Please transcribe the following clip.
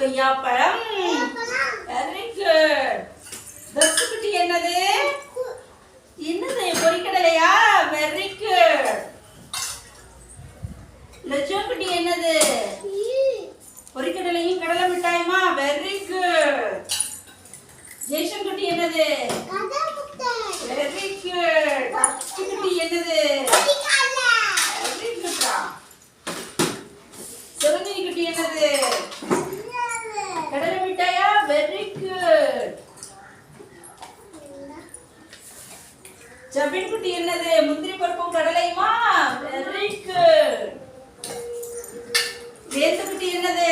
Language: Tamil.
கொய்யாப்பழம். வெரி குட் தர்சு குட்டி என்னது? என்னது பொரிக்கடலையா வெரி குட் லட்சம் குட்டி என்னது? பொறிக்கடலையும் கடலை மிட்டாயுமா? வெரி குட் ஜெய்சன் குட்டி என்னது? வெரி குட் அச்சு குட்டி என்னது? வெரி குட்ரா சிவந்தினி குட்டி என்னது கடலை மிட்டாயா வெரி குட் ஜபின் குட்டி என்னது? முந்திரி பருப்பும் கடலையுமா? வெரி குட் வேந்து குட்டி என்னது?